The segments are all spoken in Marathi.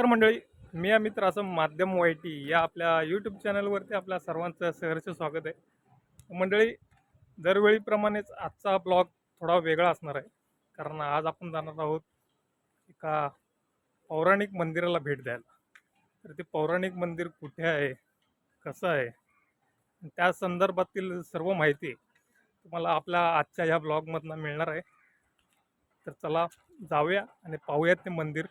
नमस्कार मंडळी मी अमित रासम माध्यम वाय टी या आपल्या यूट्यूब चॅनलवरती आपल्या सर्वांचं सहर्ष स्वागत आहे. मंडळी दरवेळीप्रमाणेच आजचा ब्लॉग थोडा वेगळा असणार आहे. कारण आज आपण जाणार आहोत एका पौराणिक मंदिराला भेट द्यायला. तर ते पौराणिक मंदिर कुठे आहे? कसं आहे? त्या संदर्भातील सर्व माहिती तुम्हाला आपल्या आजच्या ह्या ब्लॉगमधनं मिळणार आहे. तर चला जाऊया आणि पाहूयात ते मंदिर.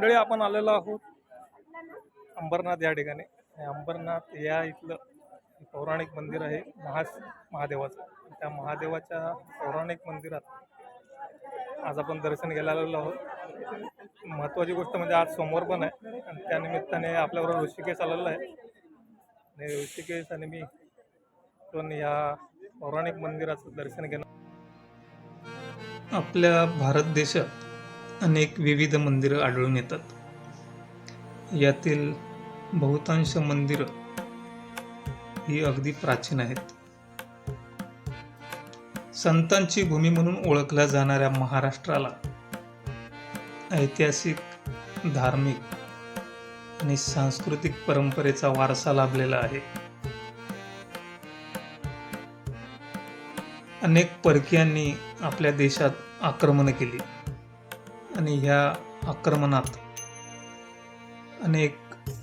मंडळी आपण आलेलो आहोत अंबरनाथ या ठिकाणी. आणि अंबरनाथ या इथलं पौराणिक मंदिर आहे महा महादेवाचं. त्या महादेवाच्या पौराणिक मंदिरात आज आपण दर्शन घ्यायला आलेलो आहोत. महत्त्वाची गोष्ट म्हणजे आज सोमवार पण आहे आणि त्यानिमित्ताने आपल्याबरोबर ऋषिकेश आलेला आहे. आणि ऋषिकेश आणि मी पण या पौराणिक मंदिराचं दर्शन घेणं आपल्या भारत देशात अनेक विविध मंदिरं आढळून येतात. यातील बहुतांश मंदिरं ही अगदी प्राचीन आहेत. संतांची भूमी म्हणून ओळखल्या जाणाऱ्या महाराष्ट्राला ऐतिहासिक धार्मिक आणि सांस्कृतिक परंपरेचा वारसा लाभलेला आहे. अनेक परकीयांनी आपल्या देशात आक्रमण केली. आणि ह्या आक्रमणात अनेक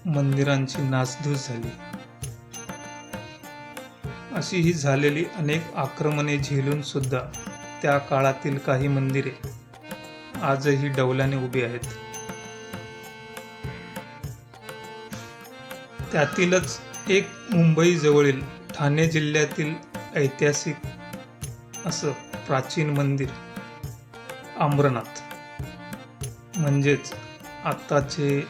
मंदिरांची नासधूस झाली. अशी ही झालेली अनेक आक्रमणे झेलून सुद्धा त्या काळातील काही मंदिरे आजही डौलाने उभी आहेत. त्यातीलच एक मुंबई जवळील ठाणे जिल्ह्यातील ऐतिहासिक असं प्राचीन मंदिर अमरनाथ. म्हणजेच आत्ताचे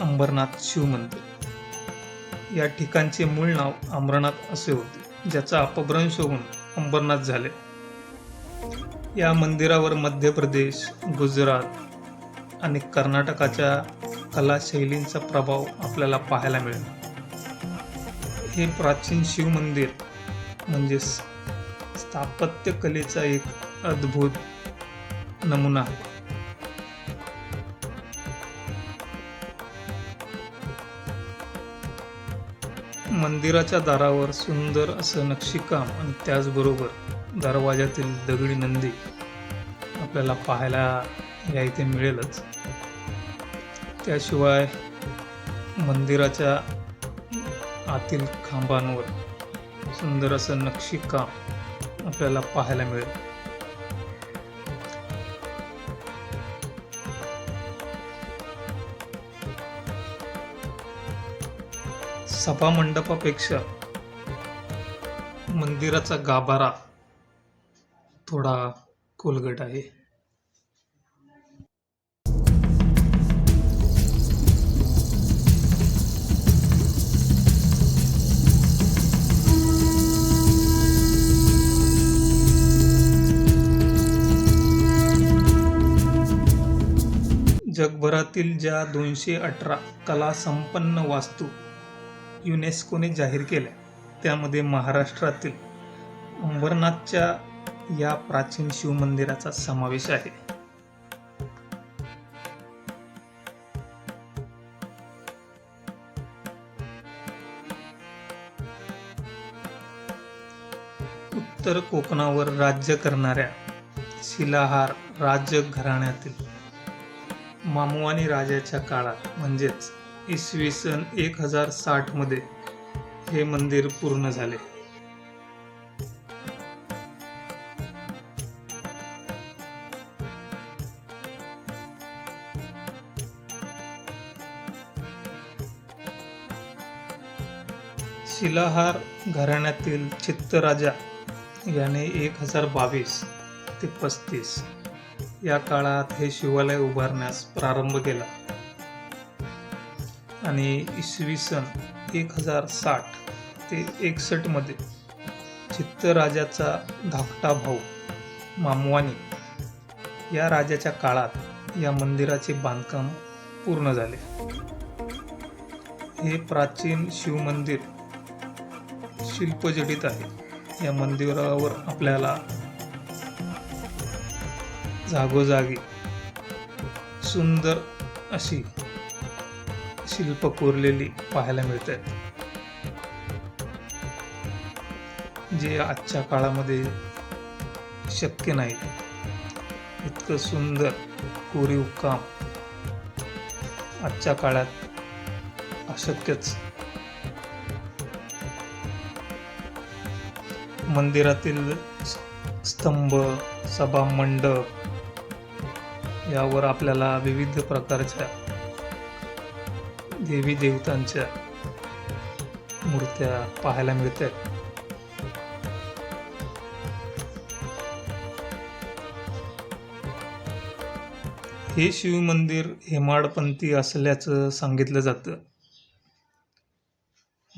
अंबरनाथ शिव मंदिर या ठिकाणचे मूळ नाव अमरनाथ असे होते ज्याचा अपभ्रंश होऊन अंबरनाथ झाले. या मंदिरावर मध्य प्रदेश गुजरात आणि कर्नाटकाच्या कला शैलींचा प्रभाव आपल्याला पाहायला मिळेल. हे प्राचीन शिव मंदिर म्हणजे स्थापत्यकलेचा एक अद्भुत नमुना आहे. मंदिराच्या दारावर सुंदर असं नक्षीकाम आणि त्याचबरोबर दरवाजातील दगडी नंदी आपल्याला पाहायला या इथे मिळेलच. त्याशिवाय मंदिराच्या आतील खांबांवर सुंदर असं नक्षीकाम आपल्याला पाहायला मिळेल. सभा मंडपापेक्षा मंदिराचा गाभारा थोडा खोलगट आहे. जगभरातील ज्या दोनशे अठरा कला संपन्न वास्तू युनेस्कोने जाहीर केल्या. त्यामध्ये महाराष्ट्रातील अंबरनाथच्या या प्राचीन शिवमंदिराचा समावेश आहे. उत्तर कोकणावर राज्य करणाऱ्या शिलाहार राजघराण्यातील मामुवानी राजाच्या काळात म्हणजेच इसवी सन एक हजार साठमध्ये हे मंदिर पूर्ण झाले. शिलाहार घराण्यातील चित्तराजा याने एक हजार बावीस ते पस्तीस या काळात हे शिवालय उभारण्यास प्रारंभ केला. आणि इसवी सन एक हजार साठ ते एकसष्टमध्ये चित्तराजाचा धाकटा भाऊ मामवानी या राजाच्या काळात या मंदिराचे बांधकाम पूर्ण झाले. हे प्राचीन शिवमंदिर शिल्पजडित आहे. या मंदिरावर आपल्याला जागोजागी सुंदर अशी शिल्प कोरलेली पाहायला मिळत आहेत जे आजच्या काळामध्ये शक्य नाही. इतकं सुंदर कोरीव काम आजच्या काळात अशक्यच. मंदिरातील स्तंभ सभा मंडप यावर आपल्याला विविध प्रकारच्या देवी देवतांच्या मूर्त्या पाहायला मिळतात. हे शिवमंदिर हेमाडपंथी असल्याचं सांगितलं जातं.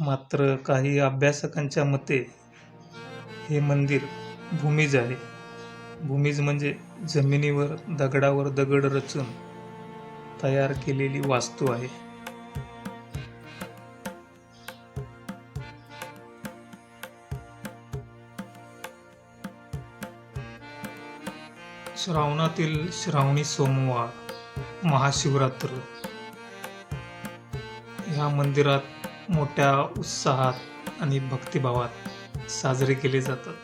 मात्र काही अभ्यासकांच्या मते हे मंदिर भूमिज आहे. भूमिज म्हणजे जमिनीवर दगडावर दगड रचून तयार केलेली वास्तू आहे. श्रावणातील श्रावणी सोमवार महाशिवरात्र. ह्या मंदिरात मोठ्या उत्साहात आणि भक्तिभावात साजरे केले जातात.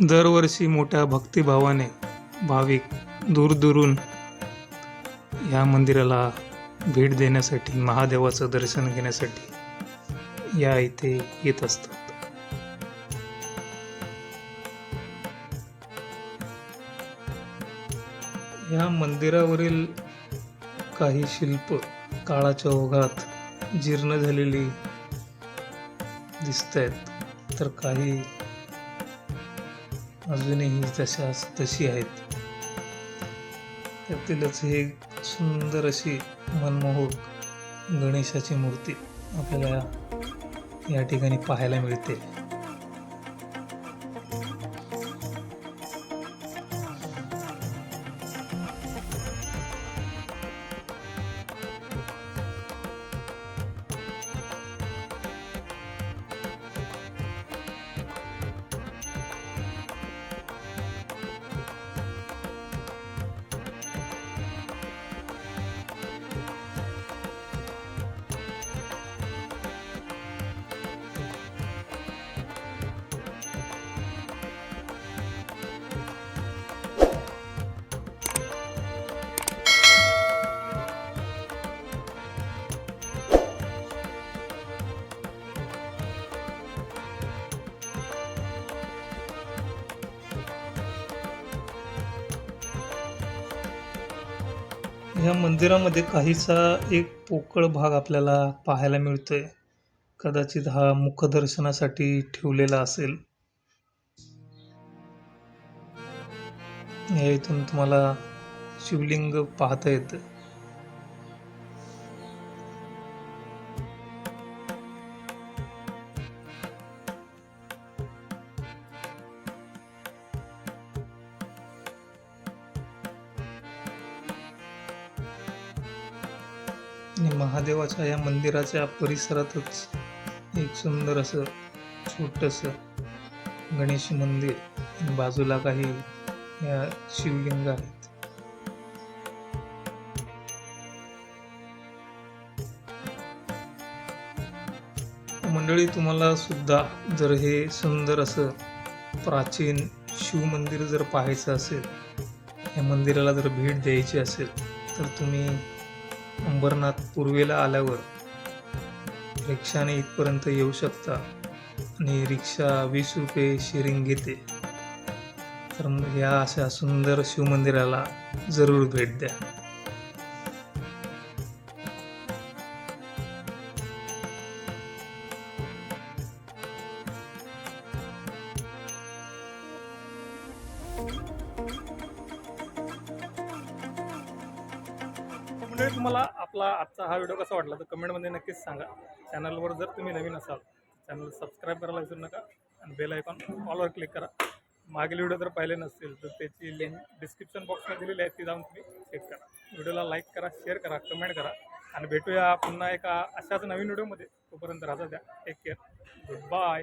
दरवर्षी मोठ्या भक्तिभावाने भाविक दूरदूरून या मंदिराला भेट देण्यासाठी महादेवाचं दर्शन घेण्यासाठी या इथे येत असतात. या मंदिरावरील काही शिल्प काळाच्या ओघात जीर्ण झालेली दिसत आहेत तर काही अजूनही जशास तशी आहेत. त्यातीलच हे सुंदर अशी मनमोहक गणेशाची मूर्ती आपल्याला या ठिकाणी पाहायला मिळते. या मंदिरामध्ये काहीसा एक पोकळ भाग आपल्याला पाहायला मिळतोय. कदाचित हा मुखदर्शनासाठी ठेवलेला असेल. या इथून तुम्हाला शिवलिंग पाहता येतं. आणि महादेवाच्या या मंदिराच्या परिसरातच एक सुंदर असं छोटंसं गणेश मंदिर बाजूला काही या शिवलिंग आहेत. मंडळी तुम्हाला सुद्धा जर हे सुंदर असं प्राचीन शिवमंदिर जर पाहायचं असेल या मंदिराला जर भेट द्यायची असेल तर तुम्ही अंबरनाथ पूर्वेला आल्यावर रिक्षाने इथपर्यंत येऊ शकता आणि रिक्षा वीस रुपये शेअरिंग घेते. तर मग या अशा सुंदर शिवमंदिराला जरूर भेट द्या. तुम्हाला आजचा हा व्हिडिओ कसा वाटला तर कमेंटमध्ये नक्कीच सांगा. चॅनलवर जर तुम्ही नवीन असाल चॅनल सबस्क्राईब करायला विसरू नका आणि बेल आयकॉन ऑलवर क्लिक करा. मागील व्हिडिओ जर पाहिले नसतील तर त्याची लिंक डिस्क्रिप्शन बॉक्समध्ये दिलेली आहे ती जाऊन तुम्ही चेक करा. व्हिडिओला लाईक करा शेअर करा कमेंट करा आणि भेटूया पुन्हा एका अशाच नवीन व्हिडिओमध्ये. तोपर्यंत राजा द्या. Take care good bye